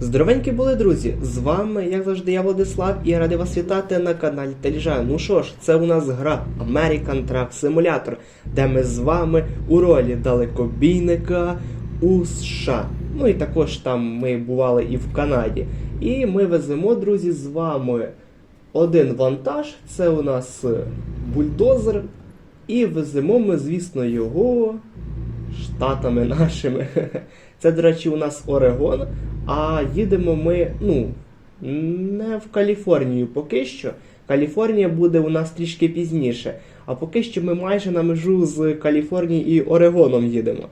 Здоровенькі були, друзі! З вами, як завжди, я Владислав і я радий вас вітати на каналі Теліжа. Ну що ж, це у нас гра American Truck Simulator, де ми з вами у ролі далекобійника у США. Ну і також там ми бували і в Канаді. І ми веземо, друзі, з вами один вантаж. Це у нас бульдозер. І веземо ми, звісно, його штатами нашими. Це, до речі, у нас Орегон, а їдемо ми, ну, не в Каліфорнію поки що. Каліфорнія буде у нас трішки пізніше. А поки що ми майже на межу з Каліфорнією і Орегоном їдемо.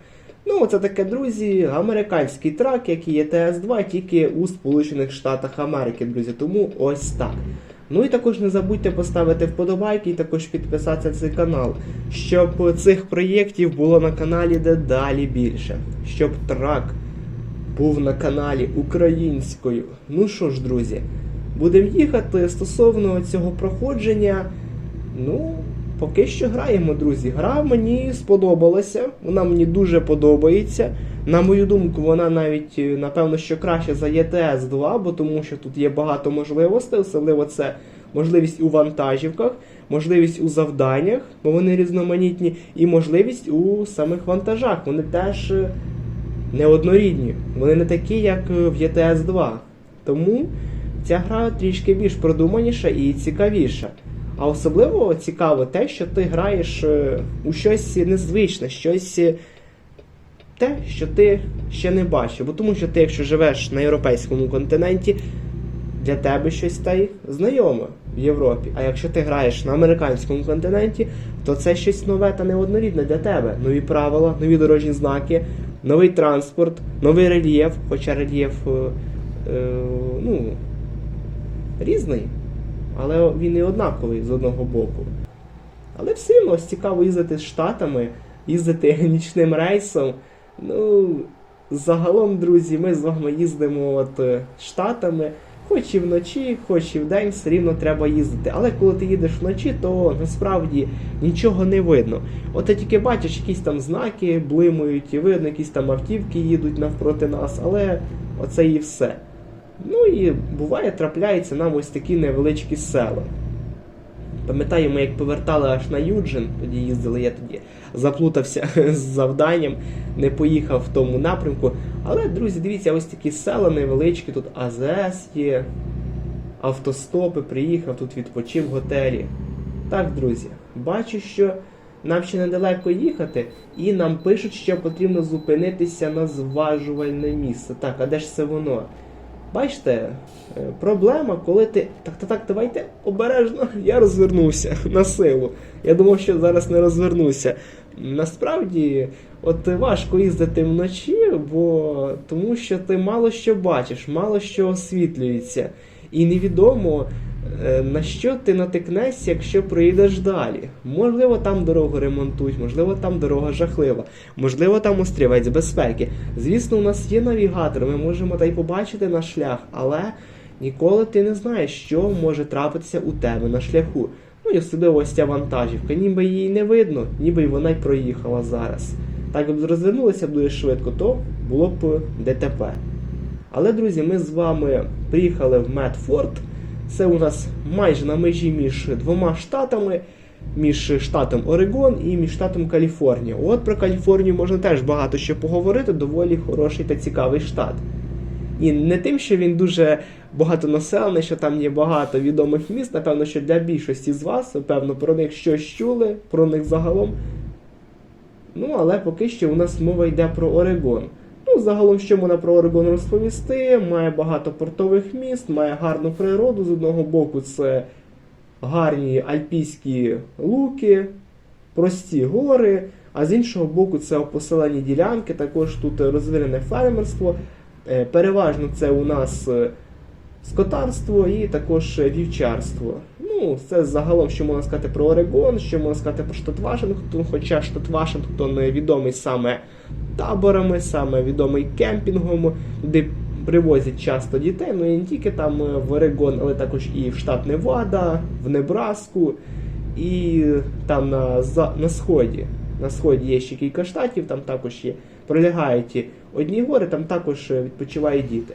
Ну, це таке, друзі, американський трак, який є ТС-2, тільки у Сполучених Штатах Америки, друзі. Тому ось так. Ну і також не забудьте поставити вподобайки і також підписатися на цей канал, щоб цих проєктів було на каналі дедалі більше. Щоб трак був на каналі українською. Ну що ж, друзі, будемо їхати стосовно цього проходження. Ну, поки що граємо, друзі. Гра мені сподобалася, вона мені дуже подобається. На мою думку, вона навіть, е, напевно, що краще за ETS 2, бо тому що тут є багато можливостей, особливо це можливість у вантажівках, можливість у завданнях, бо вони різноманітні, і можливість у самих вантажах. Вони теж е, неоднорідні. Вони не такі, як е, в ETS 2. Тому ця гра трішки більш продуманіша і цікавіша. А особливо цікаво те, що ти граєш е, у щось незвичне, щось е, те, що ти ще не бачив. Бо тому що ти, якщо живеш на європейському континенті, для тебе щось та й знайоме в Європі. А якщо ти граєш на американському континенті, то це щось нове та неоднорідне для тебе. Нові правила, нові дорожні знаки, новий транспорт, новий рельєф, хоча рельєф е, е, ну, різний, але він і однаковий з одного боку. Але все одно цікаво їздити з Штатами, їздити нічним рейсом. Ну, загалом, друзі, ми з вами їздимо от е, Штатами. Хоч і вночі, хоч і вдень, все рівно треба їздити. Але коли ти їдеш вночі, то насправді нічого не видно. От ти тільки бачиш, якісь там знаки блимають, і видно, якісь там автівки їдуть навпроти нас, але оце і все. Ну і буває, трапляються нам ось такі невеличкі села. Пам'ятаю, ми як повертали аж на Юджин, тоді їздили, я тоді заплутався з завданням, не поїхав в тому напрямку. Але, друзі, дивіться, ось такі села невеличкі, тут АЗС є, автостопи, приїхав, тут відпочив в готелі. Так, друзі, бачу, що нам ще недалеко їхати, і нам пишуть, що потрібно зупинитися на зважувальне місце. Так, а де ж це воно? Бачите, е, проблема, коли ти. Так, так, так, давайте обережно. Я розвернувся на силу. Я думав, що зараз не розвернуся. Насправді, от важко їздити вночі, бо тому що ти мало що бачиш, мало що освітлюється. І невідомо, на що ти натикнешся, якщо проїдеш далі. Можливо, там дорогу ремонтують, можливо, там дорога жахлива, можливо, там острівець безпеки. Звісно, у нас є навігатор, ми можемо та й побачити наш шлях, але ніколи ти не знаєш, що може трапитися у тебе на шляху. Ну і особливо ось ця вантажівка, ніби її не видно, ніби й вона й проїхала зараз. Так якби розвернулася б дуже швидко, то було б ДТП. Але, друзі, ми з вами приїхали в Медфорд. Це у нас майже на межі між двома штатами, між штатом Орегон і між штатом Каліфорнія. От про Каліфорнію можна теж багато що поговорити, доволі хороший та цікавий штат. І не тим, що він дуже багатонаселений, що там є багато відомих міст, напевно, що для більшості з вас, певно, про них щось чули, про них загалом. Ну, але поки що у нас мова йде про Орегон. Ну, загалом, що можна про Орегон розповісти, має багато портових міст, має гарну природу. З одного боку, це гарні альпійські луки, прості гори, а з іншого боку, це поселені ділянки, також тут розвинене фермерство. Е, Переважно це у нас е, скотарство і також вівчарство. Ну, це загалом, що можна сказати про Орегон, що можна сказати про штат Вашингтон, хоча штат Вашингтон відомий саме таборами, саме відомий кемпінгом, куди привозять часто дітей, ну і не тільки там е, в Орегон, але також і в штат Невада, в Небраску, і там на, на сході. На сході є ще кілька штатів, там також є пролягають одні гори, там також е, відпочивають діти.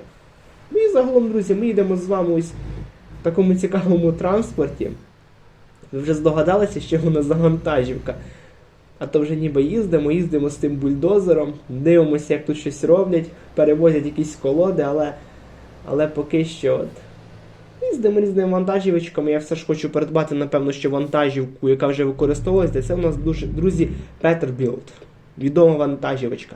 і загалом, друзі, ми йдемо з вами ось в такому цікавому транспорті. Ви вже здогадалися, що воно за вантажівка. А то вже ніби їздимо, їздимо з тим бульдозером, дивимося, як тут щось роблять, перевозять якісь колоди, але, але поки що от, їздимо різними вантажівочками. Я все ж хочу придбати, напевно, що вантажівку, яка вже використовується. Це у нас друзі, Peterbilt. Відома вантажівочка.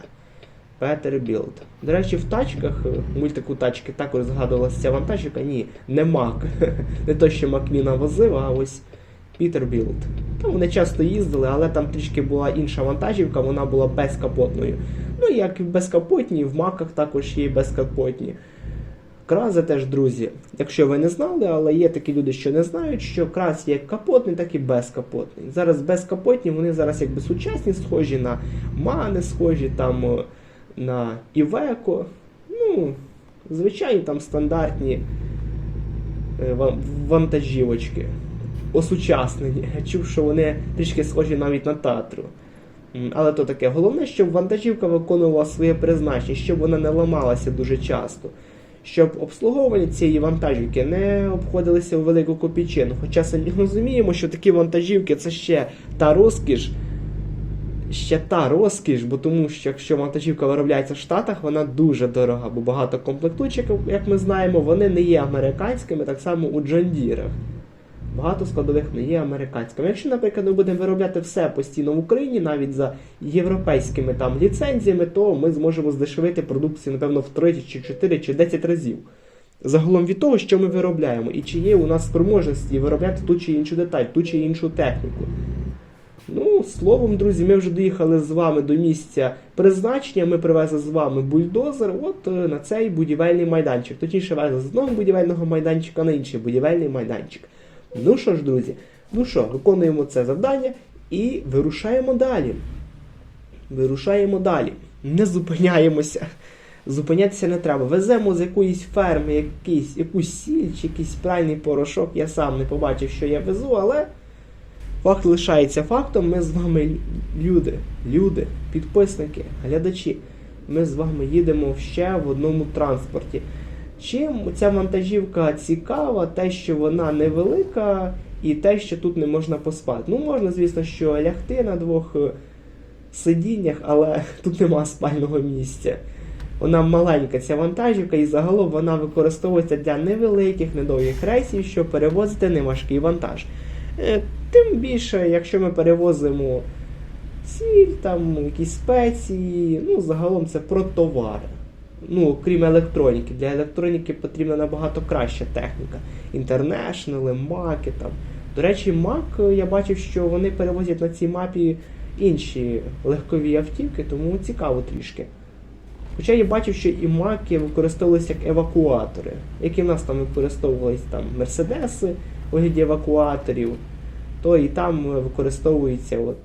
Peterbilt. До речі, в тачках, е, мультику тачки також згадувалася ця вантажівка. Ні, не Мак. Не то, що Макміна возив, а ось Peterbilt. Там вони часто їздили, але там трішки була інша вантажівка, вона була безкапотною. Ну, як і безкапотні, в маках також є безкапотні. Крази теж, друзі, якщо ви не знали, але є такі люди, що не знають, що крас є як капотний, так і безкапотний. Зараз безкапотні, вони зараз якби сучасні, схожі на мани, схожі там е, на Івеко. Ну, звичайні там стандартні е, вантажівочки. Осучаснені. Чув, що вони трішки схожі навіть на Татру. Але то таке. Головне, щоб вантажівка виконувала своє призначення, щоб вона не ламалася дуже часто. Щоб обслуговування цієї вантажівки не обходилися у велику копійчину. Хоча самі розуміємо, що такі вантажівки це ще та розкіш, ще та розкіш, бо тому що якщо вантажівка виробляється в Штатах, вона дуже дорога, бо багато комплектуючих, як ми знаємо, вони не є американськими, так само у Джондірах. Багато складових не є американськими. Якщо, наприклад, ми будемо виробляти все постійно в Україні, навіть за європейськими там ліцензіями, то ми зможемо здешевити продукцію, напевно, в 3 чи 4 чи 10 разів. Загалом від того, що ми виробляємо, і чи є у нас спроможності виробляти ту чи іншу деталь, ту чи іншу техніку. Ну, словом, друзі, ми вже доїхали з вами до місця призначення. Ми привезли з вами бульдозер от е, на цей будівельний майданчик. Точніше, везли з одного будівельного майданчика на інший будівельний майданчик. Ну що ж, друзі, ну що, виконуємо це завдання і вирушаємо далі. Вирушаємо далі. Не зупиняємося. Зупинятися не треба. Веземо з якоїсь ферми якийсь, якусь сіль чи якийсь пральний порошок. Я сам не побачив, що я везу, але факт лишається фактом. Ми з вами люди, люди, підписники, глядачі. Ми з вами їдемо ще в одному транспорті. Чим ця вантажівка цікава, те, що вона невелика, і те, що тут не можна поспати. Ну, можна, звісно, що лягти на двох е, сидіннях, але тут нема спального місця. Вона маленька, ця вантажівка, і загалом вона використовується для невеликих, недовгих рейсів, щоб перевозити неважкий вантаж. Е, Тим більше, якщо ми перевозимо ціль, там якісь спеції, ну, загалом це про товари. Ну, крім електроніки. Для електроніки потрібна набагато краща техніка. Інтернешнли, маки там. До речі, Mac, я бачив, що вони перевозять на цій мапі інші легкові автівки, тому цікаво трішки. Хоча я бачив, що і маки використовувалися як евакуатори, які в нас там використовувались там мерседеси у вигляді евакуаторів, то і там використовується от,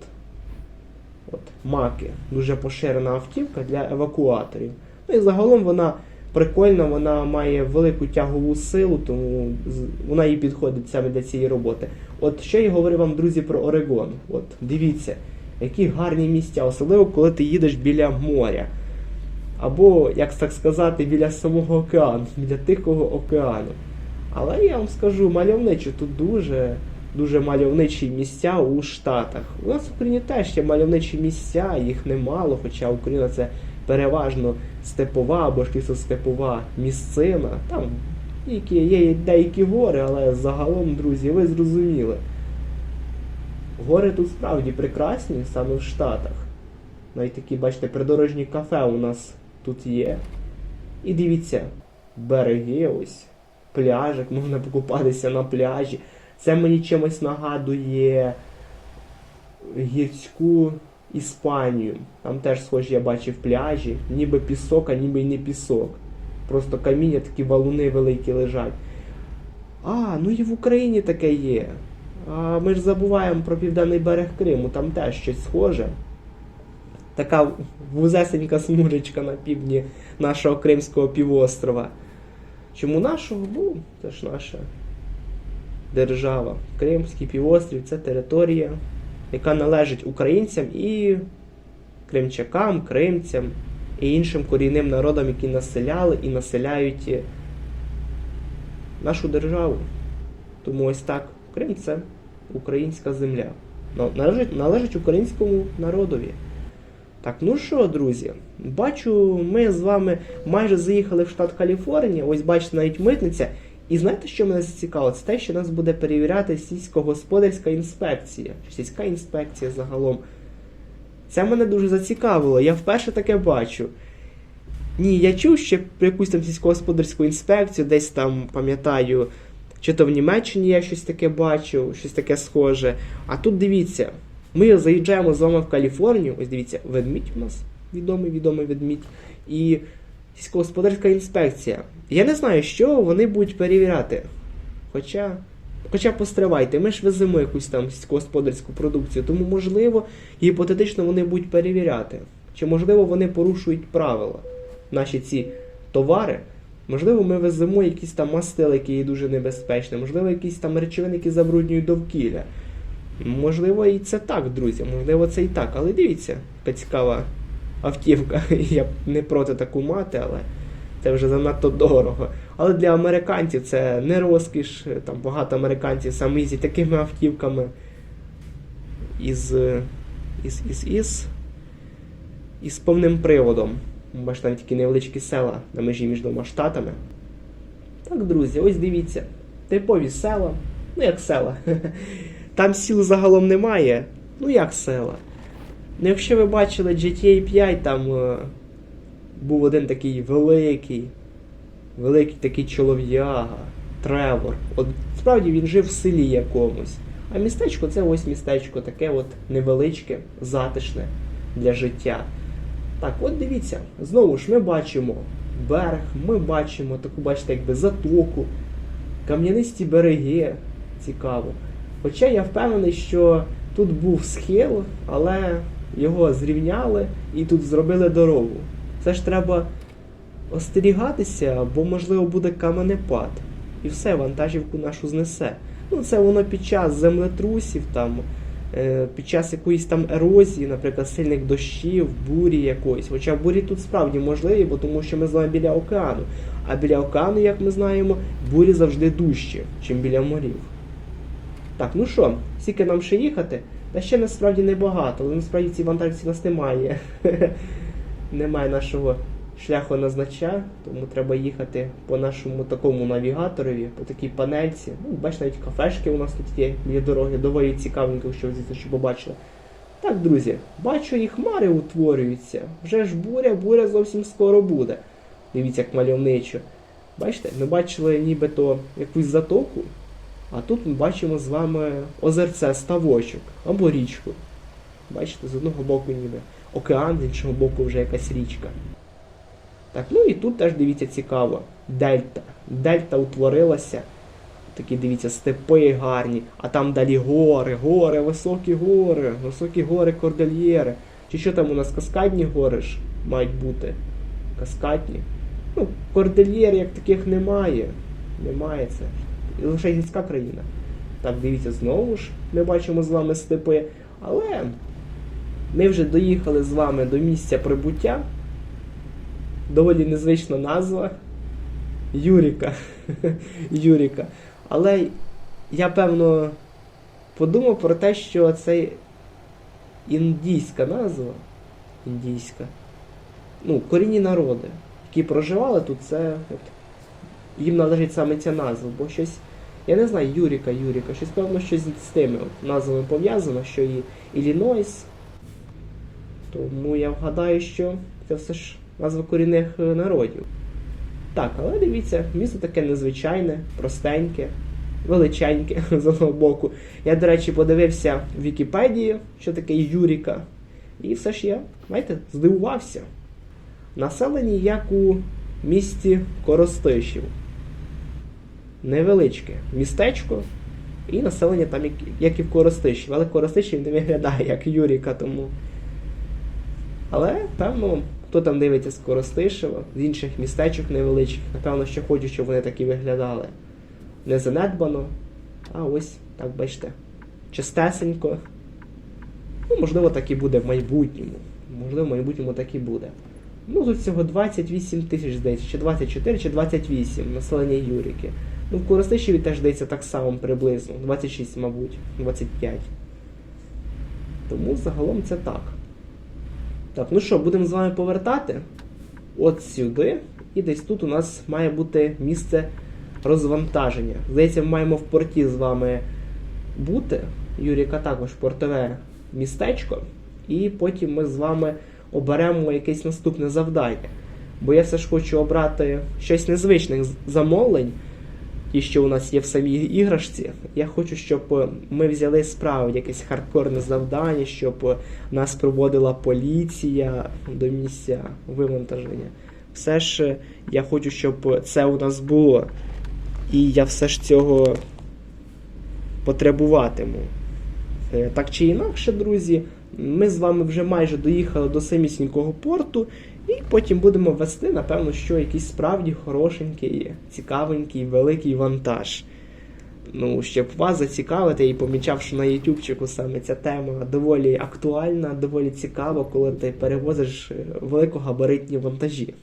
от маки. Дуже поширена автівка для евакуаторів. Ну і загалом вона прикольна, вона має велику тягову силу, тому вона їй підходить саме для цієї роботи. От ще я говорю вам, друзі, про Орегон. От дивіться, які гарні місця, особливо коли ти їдеш біля моря. Або, як так сказати, біля самого океану, біля Тихого океану. Але я вам скажу, мальовничо тут дуже, дуже мальовничі місця у Штатах. У нас в Україні теж є мальовничі місця, їх немало, хоча Україна це переважно степова або ж лісостепова місцина. Там які, є деякі гори, але загалом, друзі, ви зрозуміли. Гори тут справді прекрасні, саме в Штатах. Навіть такі, бачите, придорожні кафе у нас тут є. І дивіться, береги ось, пляжик, можна покупатися на пляжі. Це мені чимось нагадує гірську Іспанію. Там теж схожі я бачив пляжі, ніби пісок, а ніби й не пісок. Просто каміння, такі валуни великі лежать. А, ну і в Україні таке є. А ми ж забуваємо про південний берег Криму, там теж щось схоже. Така вузесенька смужечка на півдні нашого Кримського півострова. Чому нашого? Бо це ж наша держава. Кримський півострів це територія, яка належить українцям і кримчакам, кримцям і іншим корінним народам, які населяли і населяють нашу державу. Тому ось так, Крим це українська земля. Ну, Належить, належить українському народові. Так, ну що, друзі, бачу, ми з вами майже заїхали в штат Каліфорнія. Ось бачите, навіть митниця. І знаєте, що мене зацікавило? Це те, що нас буде перевіряти сільськогосподарська інспекція, сільська інспекція загалом. Це мене дуже зацікавило. Я вперше таке бачу. Ні, я чув ще про якусь там сільськогосподарську інспекцію, десь там пам'ятаю, чи то в Німеччині я щось таке бачив, щось таке схоже. А тут дивіться, ми заїжджаємо з вами в Каліфорнію. Ось дивіться, ведмідь у нас відомий, відомий ведмідь. І сільськогосподарська інспекція. Я не знаю, що вони будуть перевіряти. Хоча. Хоча постривайте, ми ж веземо якусь там сільськогосподарську продукцію, тому можливо, гіпотетично вони будуть перевіряти. Чи можливо вони порушують правила, наші ці товари. Можливо, ми веземо якісь там мастили, які є дуже небезпечні, можливо, якісь там речовини, які забруднюють довкілля. Можливо, і це так, друзі, можливо, це і так. Але дивіться, яка цікава автівка. Я не проти таку мати, але це вже занадто дорого. Але для американців це не розкіш. Там багато американців саме їздять такими автівками із, із, із, із, із повним приводом. Бачите, там тільки невеличкі села на межі між двома штатами. Так, друзі, ось дивіться. Типові села. Ну, як села. Там сіл загалом немає. Ну, як села. Ну, якщо ви бачили GTA 5, там е, був один такий великий, великий такий чолов'яга, Тревор. От справді він жив в селі якомусь. А містечко це ось містечко, таке от невеличке, затишне для життя. Так, от дивіться, знову ж ми бачимо берег, ми бачимо таку, бачите, якби затоку, кам'янисті береги. Цікаво. Хоча я впевнений, що тут був схил, але його зрівняли і тут зробили дорогу. Це ж треба остерігатися, бо, можливо, буде каменепад. І все, вантажівку нашу знесе. Ну, це воно під час землетрусів, там, е, під час якоїсь там ерозії, наприклад, сильних дощів, бурі якоїсь. Хоча бурі тут справді можливі, бо тому що ми з вами біля океану. А біля океану, як ми знаємо, бурі завжди дужчі, чим біля морів. Так, ну що, скільки нам ще їхати? Та ще насправді небагато, але насправді ці вантажівці нас немає. немає нашого шляху назнача, тому треба їхати по нашому такому навігаторові, по такій панельці. Ну, бачите, навіть кафешки у нас тут є біля дороги, доволі цікавенько, що звідси ще побачили. Так, друзі, бачу, і хмари утворюються. Вже ж буря, буря зовсім скоро буде. Дивіться, як мальовничо. Бачите, ми бачили нібито якусь затоку, а тут ми бачимо з вами озерце, ставочок або річку. Бачите, з одного боку ніби океан, з іншого боку вже якась річка. Так, ну і тут теж дивіться цікаво. Дельта. Дельта утворилася. Такі, дивіться, степи гарні, а там далі гори, гори, високі гори, високі гори кордильєри. Чи що там у нас каскадні гори ж мають бути? Каскадні. Ну, кордильєр як таких немає. Немає це. Лише гірська країна. Так, дивіться, знову ж ми бачимо з вами степи. Але ми вже доїхали з вами до місця прибуття. Доволі незвична назва. Юріка. Юріка. Але я певно подумав про те, що це індійська назва. Індійська. Ну, корінні народи, які проживали тут, це. Їм належить саме ця назва, бо щось. Я не знаю, Юріка, Юріка, щось певно щось з тими от назвами пов'язано, що і Іллінойс. Тому я вгадаю, що це все ж назва корінних е, народів. Так, але дивіться, місто таке незвичайне, простеньке, величеньке з одного боку. Я, до речі, подивився в Вікіпедії, що таке Юріка. І все ж я, знаєте, здивувався. Населені як у місті Коростишів. Невеличке містечко, і населення там, як, і в Коростишів. Але Коростишів не виглядає як Юріка, тому. Але, певно, хто там дивиться з Коростишева, з інших містечок невеличких, напевно, що хочуть, щоб вони так і виглядали. Не занедбано, а ось, так бачите, чистесенько. Ну, можливо, так і буде в майбутньому. Можливо, в майбутньому так і буде. Ну, тут всього 28 тисяч, здається, чи 24, чи 28 населення Юрики. Ну, в Коростишеві теж здається так само приблизно. 26, мабуть, 25. Тому загалом це так. Так, ну що, будемо з вами повертати от сюди. І десь тут у нас має бути місце розвантаження. Здається, ми маємо в порті з вами бути. Юріка також портове містечко. І потім ми з вами оберемо якесь наступне завдання. Бо я все ж хочу обрати щось незвичних замовлень, ті, що у нас є в самій іграшці. Я хочу, щоб е, ми взяли справді якесь хардкорне завдання, щоб е, нас проводила поліція до місця вивантаження. Все ж е, я хочу, щоб це у нас було. І я все ж цього потребуватиму. Так чи інакше, друзі, ми з вами вже майже доїхали до самісінького порту, і потім будемо вести, напевно, що якийсь справді хорошенький, цікавенький, великий вантаж. Ну, щоб вас зацікавити і помічав, що на Ютубчику саме ця тема доволі актуальна, доволі цікава, коли ти перевозиш великогабаритні вантажі.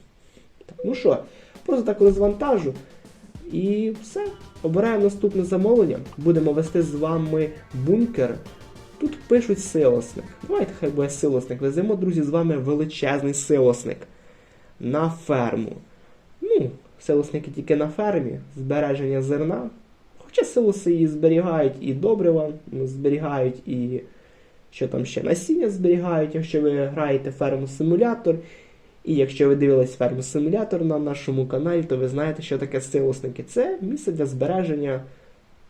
Так, ну що, просто так розвантажу. І все. Обираємо наступне замовлення. Будемо вести з вами бункер. Тут пишуть силосник. Давайте хай буде силосник. Веземо, друзі, з вами величезний силосник на ферму. Ну, силосники тільки на фермі, збереження зерна. Хоча силоси і зберігають і добрива, ну, зберігають і що там ще насіння зберігають, якщо ви граєте ферму симулятор. І якщо ви дивились ферму симулятор на нашому каналі, то ви знаєте, що таке силосники. Це місце для збереження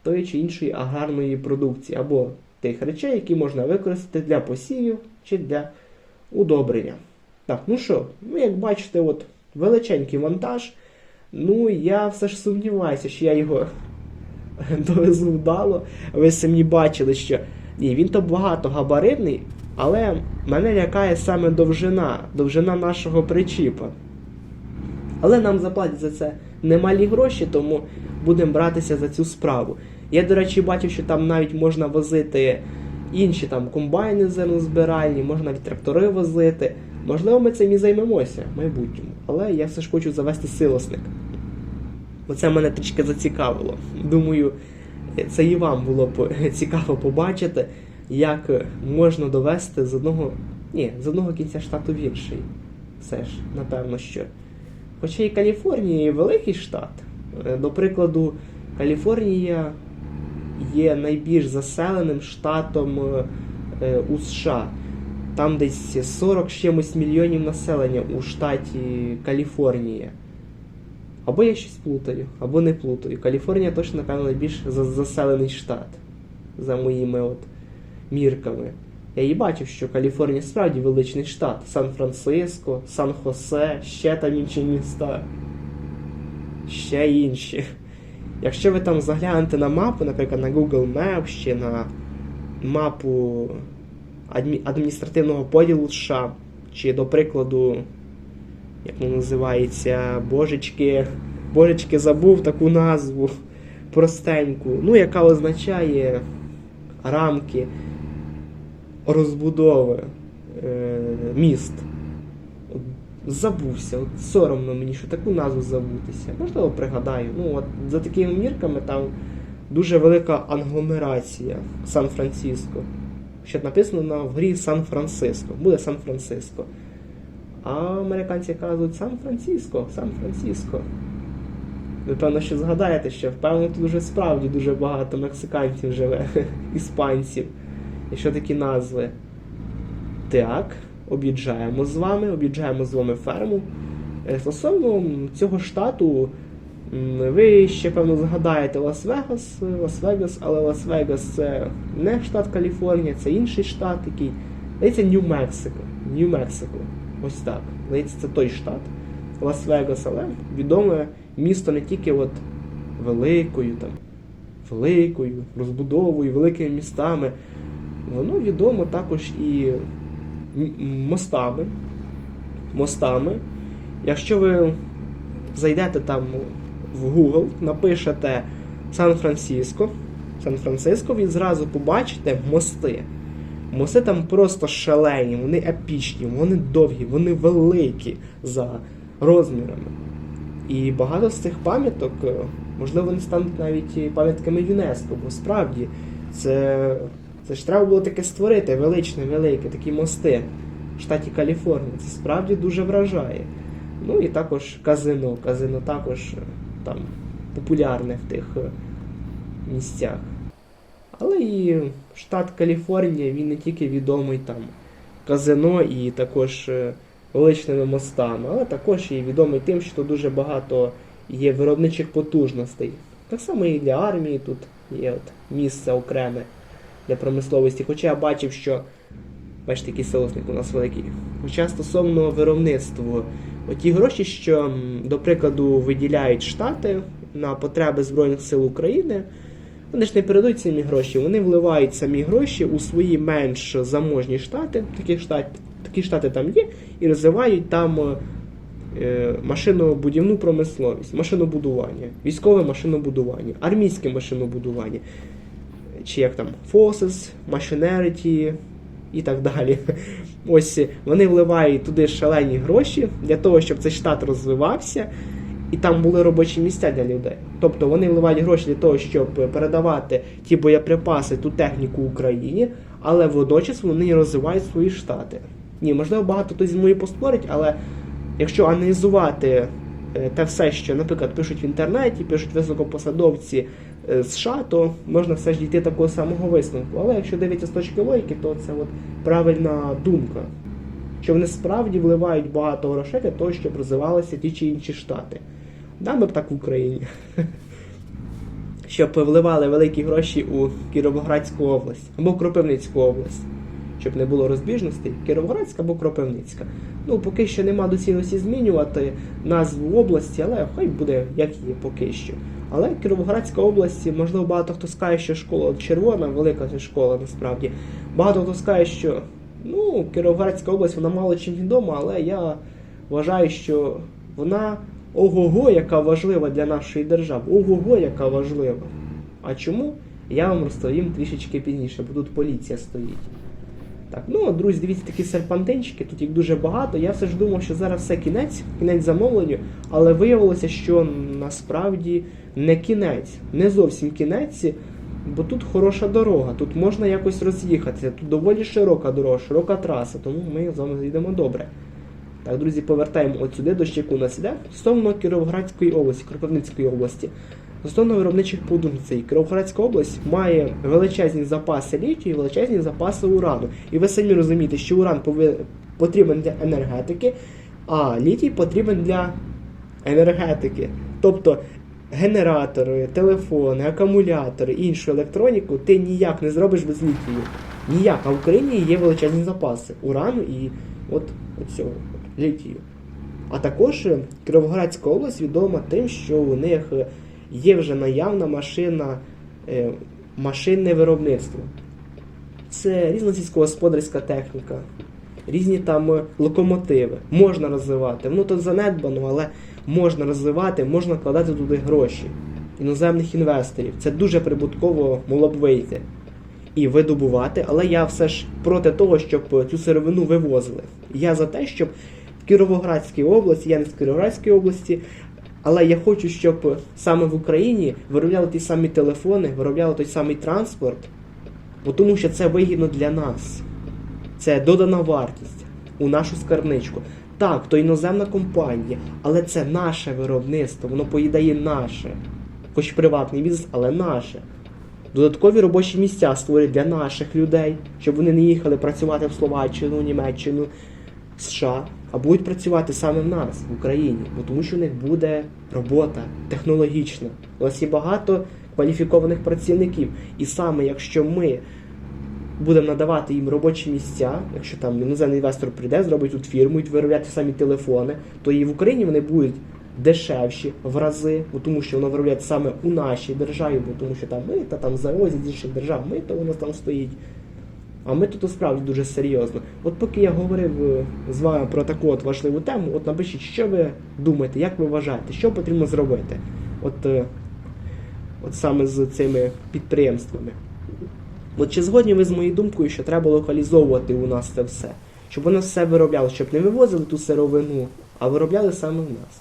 тої чи іншої аграрної продукції, або тих речей, які можна використати для посівів чи для удобрення. Так, ну що, ну як бачите, от величенький вантаж. Ну, я все ж сумніваюся, що я його довезу вдало. Ви самі бачили, що ні, він то багатогабаритний, але мене лякає саме довжина, довжина нашого причіпа. Але нам заплатять за це немалі гроші, тому будемо братися за цю справу. Я, до речі, бачив, що там навіть можна возити інші там комбайни зернозбиральні, можна навіть трактори возити. Можливо, ми цим і займемося в майбутньому. Але я все ж хочу завести силосник. Бо це мене трішки зацікавило. Думаю, це і вам було б цікаво побачити, як можна довести з одного. Ні, з одного кінця штату в інший. Все ж, напевно, що. Хоча і Каліфорнія і великий штат. Е, До прикладу, Каліфорнія є найбільш заселеним штатом е, е, у США. Там десь 40 з чимось мільйонів населення у штаті Каліфорнія. Або я щось плутаю, або не плутаю. Каліфорнія точно, напевно, найбільш заселений штат за моїми от мірками. Я і бачив, що Каліфорнія справді величний штат. Сан-Франциско, Сан-Хосе, ще там інші міста. Ще інші. Якщо ви там заглянете на мапу, наприклад, на Google Maps чи на мапу адмі- адміністративного поділу США, чи, до прикладу, як воно називається, Божечки, Божечки забув таку назву простеньку, ну, яка означає рамки розбудови е, міст. Забувся, от соромно мені, що таку назву забутися. Можливо, пригадаю. Ну, от за такими мірками там дуже велика англомерація Сан-Франциско. Що написано на в грі Сан-Франциско. Буде Сан-Франциско. А американці кажуть Сан-Франциско, Сан-Франциско. Ви певно, що згадаєте, що впевнено тут вже справді дуже багато мексиканців живе, іспанців. І що такі назви? Так, об'їжджаємо з вами, об'їжджаємо з вами ферму. Е, Стосовно цього штату, ви ще певно згадаєте Лас-Вегас, е, Лас-Вегас, але Лас-Вегас це не штат Каліфорнія, це інший штат, який. Здається, Нью-Мексико. Нью-Мексико. Ось так. Здається, це той штат. Лас-Вегас, але відоме місто не тільки от великою там, великою розбудовою, великими містами. Воно відомо також і мостами. Мостами. Якщо ви зайдете там в Google, напишете Сан-Франциско, Сан-Франциско, ви зразу побачите мости. Мости там просто шалені, вони епічні, вони довгі, вони великі за розмірами. І багато з цих пам'яток, е, можливо, вони стануть навіть пам'ятками ЮНЕСКО, бо справді це, це ж треба було таке створити, величне, велике, такі мости в штаті Каліфорнія. Це справді дуже вражає. Ну і також казино. Казино також е, там популярне в тих е, місцях. Але і штат Каліфорнія, він не тільки відомий там казино і також е, величними мостами, але також і відомий тим, що дуже багато є виробничих потужностей. Так само і для армії тут є от місце окреме для промисловості. Хоча я бачив, що бачите, який соусник у нас великий. Хоча стосовно виробництва, оті гроші, що, до прикладу, виділяють штати на потреби Збройних сил України. Вони ж не передають самі гроші, вони вливають самі гроші у свої менш заможні штати, такі штати, такі штати там є, і розвивають там е, машинобудівну промисловість, машинобудування, військове машинобудування, армійське машинобудування, чи як там FOSES, Machinery і так далі. Ось вони вливають туди шалені гроші для того, щоб цей штат розвивався і там були робочі місця для людей. Тобто вони вливають гроші для того, щоб передавати ті боєприпаси, ту техніку Україні, але водночас вони розвивають свої штати. Ні, можливо, багато хтось зі мною поспорить, але якщо аналізувати те все, що, наприклад, пишуть в інтернеті, пишуть високопосадовці е, США, то можна все ж дійти такого самого висновку. Але якщо дивитися з точки логіки, то це от правильна думка що вони справді вливають багато грошей для того, щоб розвивалися ті чи інші штати. Да, ми б так в Україні. Щоб вливали великі гроші у Кіровоградську область або Кропивницьку область. Щоб не було розбіжностей, Кіровоградська або Кропивницька. Ну, поки що нема доцільності змінювати назву області, але хай буде як є поки що. Але Кіровоградська область, можливо, багато хто скаже, що школа червона, велика школа насправді. Багато хто скаже, що ну, Кіровоградська область вона мало чим відома, але я вважаю, що вона ого-го, яка важлива для нашої держави. Ого-го, яка важлива. А чому? Я вам розповім трішечки пізніше, бо тут поліція стоїть. Так, ну друзі, дивіться такі серпантинчики, тут їх дуже багато. Я все ж думав, що зараз все кінець, кінець замовленню, але виявилося, що насправді не кінець, не зовсім кінець, бо тут хороша дорога, тут можна якось роз'їхатися, тут доволі широка дорога, широка траса, тому ми з вами зійдемо добре. Так, друзі, повертаємо от сюди, до щеку у нас іде. Стосовно Кіровоградської області, Кропивницької області. Стосовно виробничих потужностей, Кіровоградська область має величезні запаси літію і величезні запаси урану. І ви самі розумієте, що уран потрібен для енергетики, а літій потрібен для енергетики. Тобто генератори, телефони, акумулятори, іншу електроніку ти ніяк не зробиш без літію. Ніяк. А в Україні є величезні запаси урану і от, от цього літію. А також Кіровоградська область відома тим, що у них є вже наявна машина, е, машинне виробництво. Це різна сільськогосподарська техніка, різні там локомотиви. Можна розвивати. Воно тут занедбано, але можна розвивати, можна вкладати туди гроші іноземних інвесторів. Це дуже прибутково могло б вийти. І видобувати, але я все ж проти того, щоб цю сировину вивозили. Я за те, щоб в Кіровоградській області, я не з Кіровоградської області, але я хочу, щоб саме в Україні виробляли ті самі телефони, виробляли той самий транспорт, тому що це вигідно для нас. Це додана вартість у нашу скарбничку. Так, то іноземна компанія, але це наше виробництво, воно поїдає наше. Хоч приватний бізнес, але наше. Додаткові робочі місця створюють для наших людей, щоб вони не їхали працювати в Словаччину, Німеччину, США, а будуть працювати саме в нас, в Україні, бо тому що в них буде робота технологічна. У нас є багато кваліфікованих працівників. І саме якщо ми будемо надавати їм робочі місця, якщо там іноземний інвестор прийде, зробить тут фірму і виробляти самі телефони, то і в Україні вони будуть дешевші в рази, бо тому що воно виробляється саме у нашій державі, бо тому що там мита там завозять з інших держав, мито воно там стоїть. А ми тут справді дуже серйозно. От поки я говорив е, з вами про таку от важливу тему, от напишіть, що ви думаєте, як ви вважаєте, що потрібно зробити? От, е, от саме з цими підприємствами. От чи згодні ви з моєю думкою, що треба локалізовувати у нас це все? Щоб воно все виробляло, щоб не вивозили ту сировину, а виробляли саме в нас.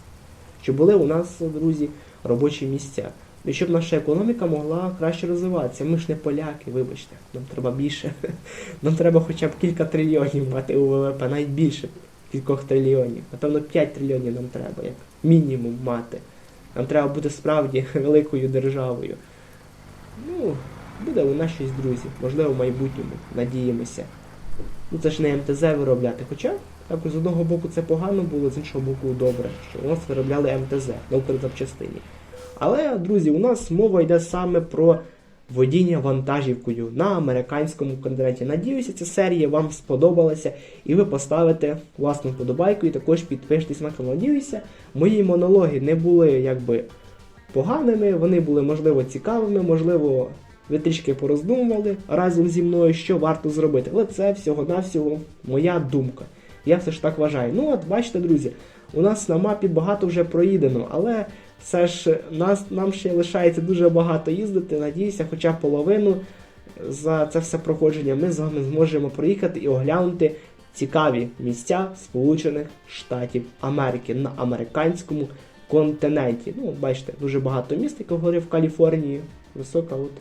щоб були у нас, друзі, робочі місця. І щоб наша економіка могла краще розвиватися. Ми ж не поляки, вибачте, нам треба більше. Нам треба хоча б кілька трильйонів мати у ВВП, навіть більше кількох трильйонів. Напевно, 5 трильйонів нам треба, як мінімум мати. Нам треба бути справді великою державою. Ну, буде нас щось, друзі. Можливо, в майбутньому. Надіємося. Ну це ж не МТЗ виробляти. Хоча, також з одного боку це погано було, з іншого боку добре, що у нас виробляли МТЗ на Укрзапчастині. Але, друзі, у нас мова йде саме про водіння вантажівкою на американському континенті. Надіюся, ця серія вам сподобалася, і ви поставите власну вподобайку і також підпишитесь на канал. Надіюся, мої монологи не були якби поганими, вони були, можливо, цікавими, можливо, ви трішки пороздумували разом зі мною, що варто зробити. Але це всього-навсього моя думка. Я все ж так вважаю. Ну, от бачите, друзі, у нас на мапі багато вже проїдено, але все ж нас, нам ще лишається дуже багато їздити. Надіюся, хоча половину за це все проходження ми з вами зможемо проїхати і оглянути цікаві місця Сполучених Штатів Америки на американському континенті. Ну, бачите, дуже багато міст, як я говорив, в Каліфорнії. Висока от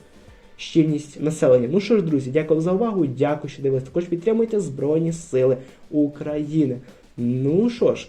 щільність населення. Ну що ж, друзі, дякую за увагу. Дякую, що дивились. Також підтримуйте Збройні Сили України. Ну що ж,